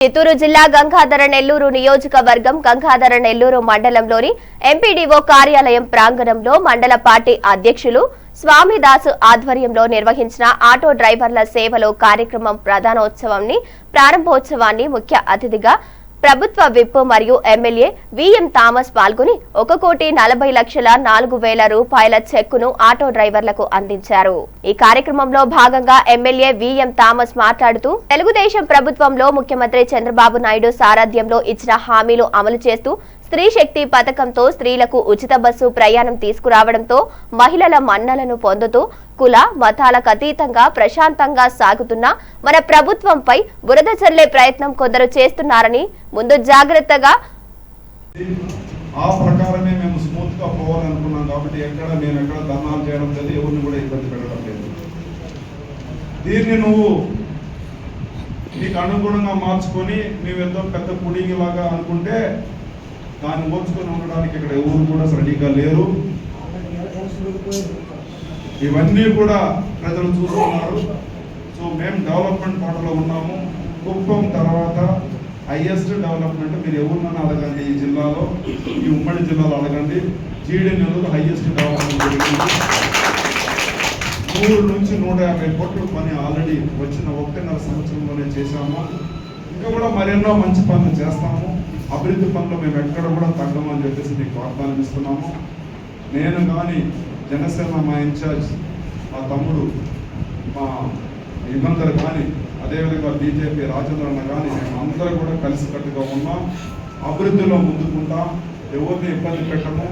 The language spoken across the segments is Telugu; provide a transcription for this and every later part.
చిత్తూరు జిల్లా గంగాధర నెల్లూరు నియోజకవర్గం గంగాధర నెల్లూరు మండలంలోని ఎంపీడీఓ కార్యాలయం ప్రాంగణంలో మండల పార్టీ అధ్యక్షులు స్వామిదాసు ఆధ్వర్యంలో నిర్వహించిన ఆటో డ్రైవర్ల సేవలో కార్యక్రమం ప్రధానోత్సవాన్ని ప్రారంభోత్సవాన్ని ముఖ్య అతిథిగా ప్రభుత్వ విప్ మరియు ఎమ్మెల్యే విఎం థామస్ పాల్గొని ఒక కోటి నలభై లక్షల నాలుగు వేల రూపాయల చెక్కును ఆటో డ్రైవర్లకు అందించారు. ఈ కార్యక్రమంలో భాగంగా ఎమ్మెల్యే విఎం థామస్ మాట్లాడుతూ తెలుగుదేశం ప్రభుత్వంలో ముఖ్యమంత్రి చంద్రబాబు నాయుడు సారథ్యంలో ఇచ్చిన హామీలు అమలు చేస్తూ స్త్రీ శక్తి పథకంతో స్త్రీలకు ఉచిత బస్సు ప్రయాణం తీసుకురావడంతో మహిళల మన్నలను పొందుతూ కుల మతాలకు అతీతంగా ప్రశాంతంగా సాగుతున్న మన ప్రభుత్వంపై బురద చల్లే ప్రయత్నం కొందరు చేస్తున్నారని ముందు జాగ్రత్తగా ఆ ప్రకారమే మేము స్మూత్గా పోవాలనుకున్నాం కాబట్టి ఎక్కడ నేను ఎక్కడ ధర్నాలు చేయడం లేదు ఎవరిని కూడా ఇబ్బంది పెట్టడం లేదు. దీన్ని నువ్వు నీకు అనుగుణంగా మార్చుకొని మేమేదో పెద్ద పుడిగిలాగా అనుకుంటే దాన్ని ఓర్చుకొని ఉండడానికి ఇక్కడ ఎవరు కూడా రెడీగా లేరు. ఇవన్నీ కూడా ప్రజలు చూస్తున్నారు. సో మేము డెవలప్మెంట్ పాటలో ఉన్నాము. కుప్పం తర్వాత హైయెస్ట్ డెవలప్మెంట్ మీరు ఎవరినైనా అడగండి ఈ జిల్లాలో. ఈ ఉమ్మడి జిల్లాలో అడగండి. జీడీ నెల్లూరు హైయెస్ట్ డెవలప్మెంట్ జరిగింది. నూరు నుంచి నూట యాభై కోట్ల పని ఆల్రెడీ వచ్చిన ఒకటిన్నర సంవత్సరంలోనే చేశాము. ఇంకా కూడా మరెన్నో మంచి పనులు చేస్తాము. అభివృద్ధి పనులు మేము ఎక్కడ కూడా తగ్గమని చెప్పేసి మీకు వాగ్దానం ఇస్తున్నాము. నేను కానీ జనసేన మా ఇన్ఛార్జ్ మా తమ్ముడు మా ఇబ్బందులు కానీ అదేవిధంగా బీజేపీ రాజేంద్ర అన్న కానీ మేము అందరూ కూడా కలిసికట్టుగా ఉన్నాం. అభివృద్ధిలో ముందుకుంటాం. ఎవరిని ఇబ్బంది పెట్టము.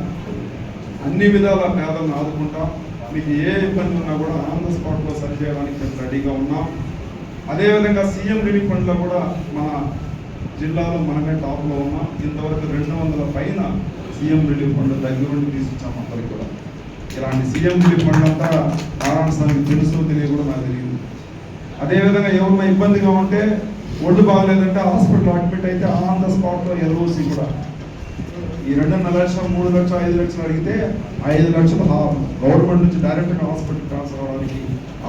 అన్ని విధాల పేదలను ఆదుకుంటాం. మీకు ఏ ఇబ్బంది ఉన్నా కూడా ఆన్ ద స్పాట్లో సరి చేయడానికి మేము రెడీగా ఉన్నాం. అదేవిధంగా సీఎం రిలీఫ్ ఫండ్లో కూడా మన జిల్లాలో మనమే టాప్లో ఉన్నాం. ఇంతవరకు రెండు వందల పైన సీఎం రిలీఫ్ ఫండ్ దగ్గరుండి తీసుకొచ్చాం అందరికి కూడా. ఇలాంటి సీఎం రిలీఫ్ ఫండ్ అంతా నారాయణ స్వామికి తెలుసు తెలియకూడదు కూడా నాకు తెలియదు. అదేవిధంగా ఎవరైనా ఇబ్బందిగా ఉంటే ఒడ్డు బాగలేదంటే హాస్పిటల్ అడ్మిట్ అయితే ఆన్ ద స్పాట్లో ఎల్ఓసి కూడా. ఈ రెండున్నర లక్షలు మూడు లక్షలు ఐదు లక్షలు అడిగితే ఐదు లక్షలు గవర్నమెంట్ నుంచి డైరెక్ట్గా హాస్పిటల్ ట్రాన్స్ఫర్ అవ్వడానికి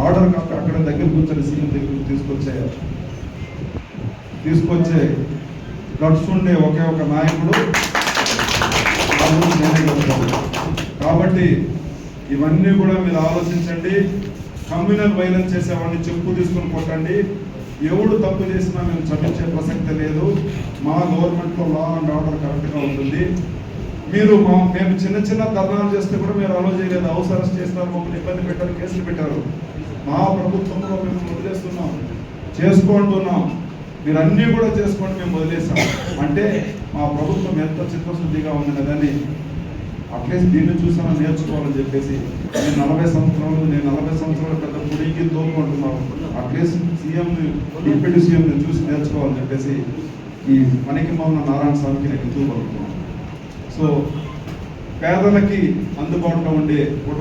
ఆర్డర్ కాక అక్కడ దగ్గర కూర్చొని సీఎం దగ్గర తీసుకొచ్చే తీసుకొచ్చే నడుస్తుండే ఉండే ఒకే ఒక నాయకుడు. కాబట్టి ఇవన్నీ కూడా మీరు ఆలోచించండి. కమ్యూనల్ వైలెన్స్ చేసేవాడిని చెప్పు తీసుకొని కొట్టండి. ఎవడు తప్పు చేసినా మేము చదివించే ప్రసక్తి లేదు. మా గవర్నమెంట్లో లా అండ్ ఆర్డర్ కరెక్ట్గా ఉంటుంది. మీరు మా మేము చిన్న చిన్న ధర్నాలు చేస్తే కూడా మీరు అలో చేయలేదు. హౌస్ అరెస్ట్ చేస్తారు మమ్మల్ని ఇబ్బంది పెట్టారు కేసులు పెట్టారు. మా ప్రభుత్వంలో మేము వదిలేస్తున్నాం. చేసుకుంటున్నాం. మీరు అన్నీ కూడా చేసుకోండి మేము వదిలేసాం అంటే మా ప్రభుత్వం ఎంత చిత్తశుద్ధిగా ఉంది కదని అట్లీస్ట్ దీన్ని చూసాను నేర్చుకోవాలని చెప్పేసి నేను నలభై సంవత్సరాలు నేను నలభై సంవత్సరాలు పెద్ద పుడికి తోలుకుంటున్నాను at least CM deputy CM చూసి నేర్చుకోవాలని చెప్పేసి ఈ మనకి మౌన నారాయణ స్వామికి నేను చూపడుతున్నాను సో పేదలకి అందుబాటులో ఉండే